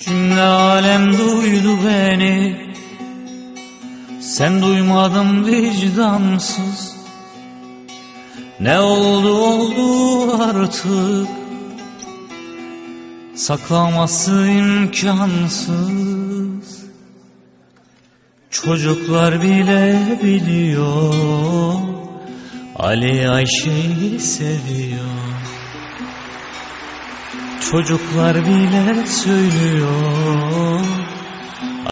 Cümle alem duydu beni. Sen duymadın vicdansız. Ne oldu oldu artık. Saklaması imkansız. Çocuklar bile biliyor. Ali Ayşe'yi seviyor Çocuklar bile söylüyor